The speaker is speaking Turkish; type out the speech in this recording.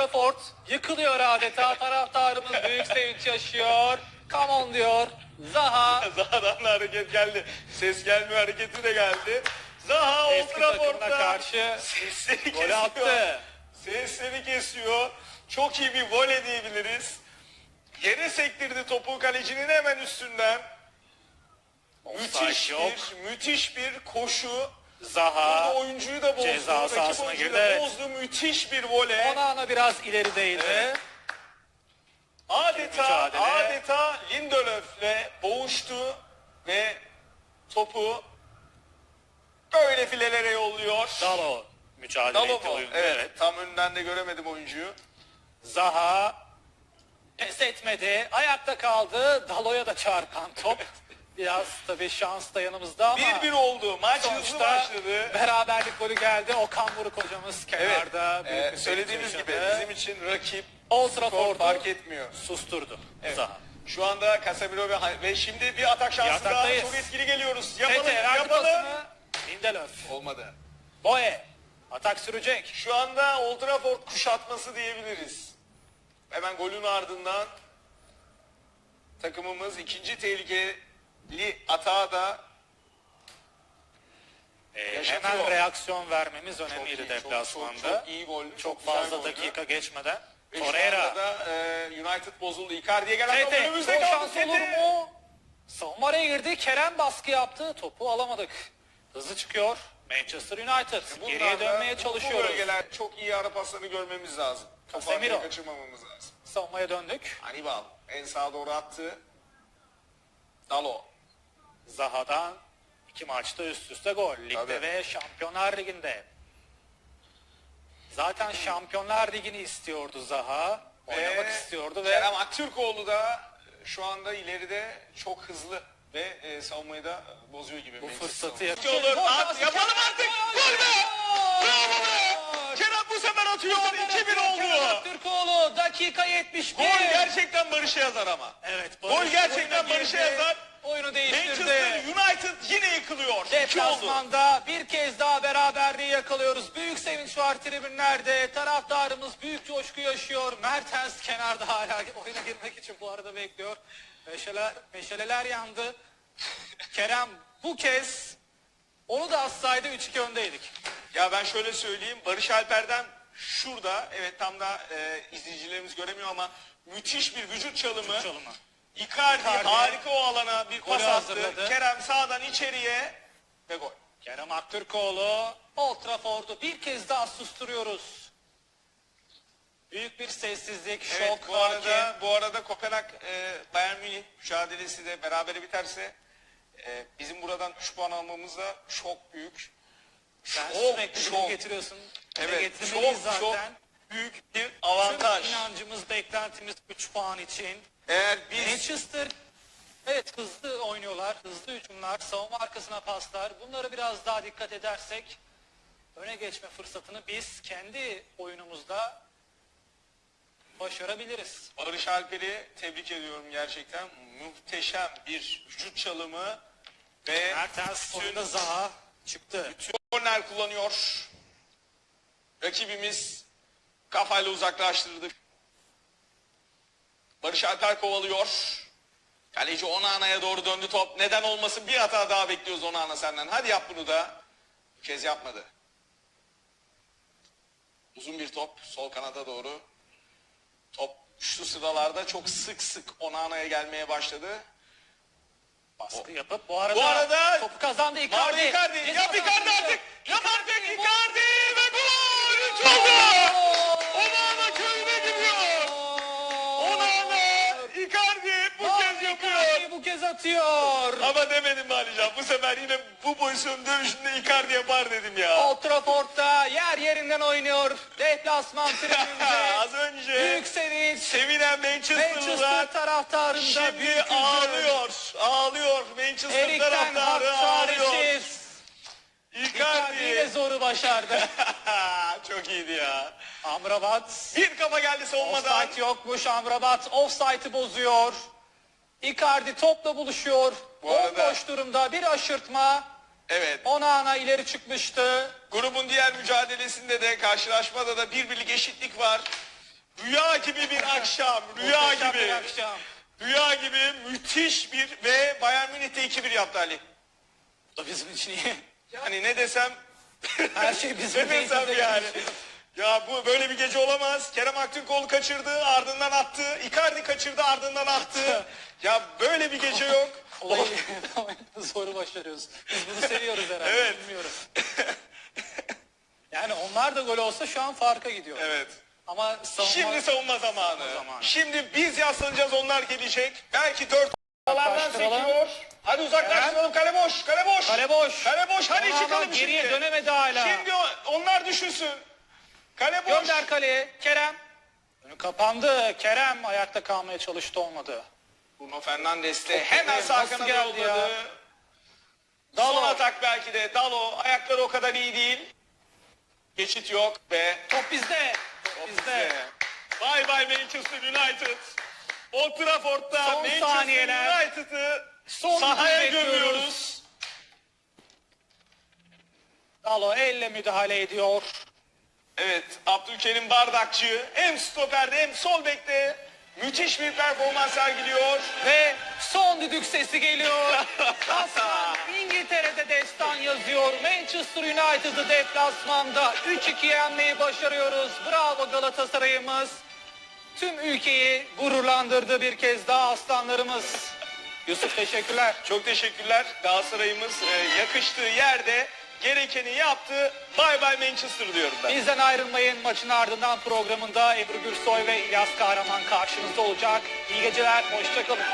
Trafford yıkılıyor adeta. Taraftarımız büyük sevinç yaşıyor. Come on diyor. Zaha Zaha'dan da hareket geldi. Ses gelmiyor hareketi de geldi. Zaha Old eski takımına Trafford'da karşı sesleri kesiyor. attı. Sesleri kesiyor. Çok iyi bir voley diyebiliriz. Yere sektirdi topu kalecinin hemen üstünden. Müthiş yok. bir, müthiş bir koşu. Zaha Burada oyuncuyu da bozdu. ceza rakip sahasına oyuncuyu girdi, da evet. Bozdu. Müthiş bir voley. Onana biraz ilerideydi. Evet. Adeta Mücadele. adeta Lindelöf'le boğuştu ve topu böyle filelere yolluyor. Dalo mücadele Dalo etti mu? oyunda. Evet. Tam önünden de göremedim oyuncuyu. Zaha pes etmedi. Ayakta kaldı. Dalo'ya da çarpan top. Biraz tabii şans da yanımızda ama 1-1 oldu. Maç hızlı sonuçta başladı. beraberlik golü geldi. Okan Buruk hocamız Evet. kenarda. büyük Ee, bir söylediğimiz sevinç gibi yaşadı. bizim için rakip Old skor Trafford'u fark etmiyor. susturdu. Evet. Zaha. Şu anda Casemiro ve, ve şimdi bir atak şansı daha. Yataktayız. Çok etkili geliyoruz. Yapalım, Tete verdi yapalım. pasını. Lindelöf. Olmadı. Boye. Atak sürecek. Şu anda Old Trafford kuşatması diyebiliriz. Hemen golün ardından takımımız ikinci tehlikeli atağa da Yaşatıyor. hemen reaksiyon vermemiz çok iyi, önemliydi çok, deplasmanda. çok, çok iyi gol. Çok güzel fazla goldü. dakika geçmeden. Torreira. da e, United bozuldu. Icardi'ye gelen top önümüzde kaldı. Tete. olur mu? Savunma araya girdi. Kerem baskı yaptı. Topu alamadık. Hızlı çıkıyor. Manchester United. Bunlar Geriye dönmeye Bu çalışıyoruz. bölgeler çok iyi ara paslarını görmemiz lazım. Casemiro. kaçırmamamız lazım. Savunmaya döndük. Hannibal en sağa doğru attı. Dalo. Zaha'dan iki maçta üst üste gol. Ligde Tabii. ve Şampiyonlar Ligi'nde. Zaten Şampiyonlar Ligi'ni istiyordu Zaha. Oynamak Ve istiyordu ve Kerem Aktürkoğlu da şu anda ileride çok hızlı ve e, savunmayı da bozuyor gibi. bu fırsatı. Olur, at, yapalım artık. Gol be! Bravo be! Kerem bu sefer atıyor. 2-1 oldu. Türkoğlu dakika 71. Gol gerçekten Barış'a yazar ama. Evet. Gol gerçekten Barış'a yazar. Oyunu değiştirdi. Manchester United yine yıkılıyor. 2 oldu. Deplasmanda bir kez daha beraberliği yakalıyoruz. Büyük sevinç var tribünlerde. Taraftarımız büyük coşku yaşıyor. Mertens kenarda hala oyuna girmek için bu arada bekliyor. Meşale, meşaleler yandı. Kerem bu kez onu da atsaydı 3-2 öndeydik. Ya ben şöyle söyleyeyim. Barış Alper'den şurada evet tam da e, izleyicilerimiz göremiyor ama müthiş bir vücut çalımı. Vücut çalımı. Icardi, Icardi harika o alana bir pas attı. Kerem sağdan içeriye ve gol. Kerem Aktürkoğlu Old Trafford'u bir kez daha susturuyoruz. Büyük bir sessizlik, Evet, şok, bu arada hakim. bu arada Kopenhag e, Bayern Münih mücadelesi de berabere biterse e, bizim buradan 3 puan almamız da çok büyük. Sen Çok, sürekli çok. getiriyorsun. Evet, çok zaten. çok büyük bir avantaj. Tüm inancımız, beklentimiz 3 puan için. Eğer biz Manchester evet hızlı oynuyorlar. Hızlı hücumlar, savunma arkasına paslar. Bunları biraz daha dikkat edersek öne geçme fırsatını biz kendi oyunumuzda başarabiliriz. Barış Alper'i tebrik ediyorum gerçekten. Muhteşem bir vücut çalımı ve Mertens bütün- Zaha çıktı. Bütün korner kullanıyor. Rakibimiz kafayla uzaklaştırdı. Barış Alper kovalıyor. Kaleci Onana'ya doğru döndü top. Neden olmasın bir hata daha bekliyoruz Onana senden. Hadi yap bunu da. Bu kez yapmadı. Uzun bir top sol kanada doğru. Top şu sıralarda çok sık sık Onana'ya gelmeye başladı. Baskı yapıp bu arada, Bu arada topu kazandı Icardi. Mauro Icardi. Yap Icardi artık. Yap artık Icardi ve gol. Üç oldu. Bu kez atıyor. Ama demedim mi Alican? Bu sefer yine bu pozisyon dönüşünde Icardi yapar dedim ya. Old Trafford'da yer yerinden oynuyor. Deplasman tribününde. Az önce Büyük sevinç. sevinen Manchester'lılar Manchester taraftarında şimdi büyük üzüm. ağlıyor. Ağlıyor. Manchester Erik'ten hak taraftarı ağlıyor. çaresiz. Icardi Icardi. zoru başardı. Çok iyiydi ya. Amrabat. Bir kafa geldi savunmadan. Offside yokmuş Amrabat. Offside'ı bozuyor. Icardi topla buluşuyor. Bu arada- Bomboş durumda bir aşırtma. Evet. Onana ileri çıkmıştı. Grubun diğer mücadelesinde de karşılaşmada da bir birlik eşitlik var. Rüya gibi bir akşam. Rüya Muhteşem bir gibi. akşam. Rüya gibi müthiş bir ve Bayern Münih'te 2-1 yaptı Ali. Bu da bizim için iyi. Yani ne desem Her şey bizim ne desem yani. gelişiyor. Ya bu böyle bir gece olamaz. Kerem Aktürkoğlu kaçırdı, ardından attı. Icardi kaçırdı, ardından attı. ya böyle bir gece yok. Olayı zoru başarıyoruz. Biz bunu seviyoruz herhalde. Evet. Bilmiyorum. Yani onlar da gol olsa şu an farka gidiyor. evet. Ama savunma... Şimdi savunma zamanı. Savunma zamanı. Şimdi biz yaslanacağız onlar gelecek. Belki dört alandan sekiyor. Hadi uzaklaştıralım. Kale boş. Kale boş. Kale boş. Kale boş. Hadi Ama çıkalım geriye şimdi. dönemedi hala. Şimdi onlar düşünsün. Kale boş. Gönder kaleye. Kerem. Önü kapandı. Kerem ayakta kalmaya çalıştı olmadı. Bruno Fernandes de hemen sağ kanada geldi yolladı. ya? Son Dalo. atak belki de. Dalo ayakları o kadar iyi değil. Geçit yok ve Top bizde. Top bizde. Bye bye Manchester United. Old Trafford'da Son Manchester saniyeler. United'ı Son sahaya gömüyoruz. Dalo elle müdahale ediyor. Evet, Abdülkerim Bardakçı hem stoperde hem sol bekte müthiş bir performans sergiliyor. Ve son düdük sesi geliyor. Aslan İngiltere'de destan yazıyor. Manchester United'ı deplasmanda 3-2 yenmeyi başarıyoruz. Bravo Galatasaray'ımız. Tüm ülkeyi gururlandırdı bir kez daha aslanlarımız. Yusuf teşekkürler. Çok teşekkürler. Galatasaray'ımız e, yakıştığı yerde gerekeni yaptı. Bye bye Manchester diyorum ben. Bizden ayrılmayın. Maçın ardından programında Ebru Gürsoy ve İlyas Kahraman karşınızda olacak. İyi geceler. Hoşçakalın.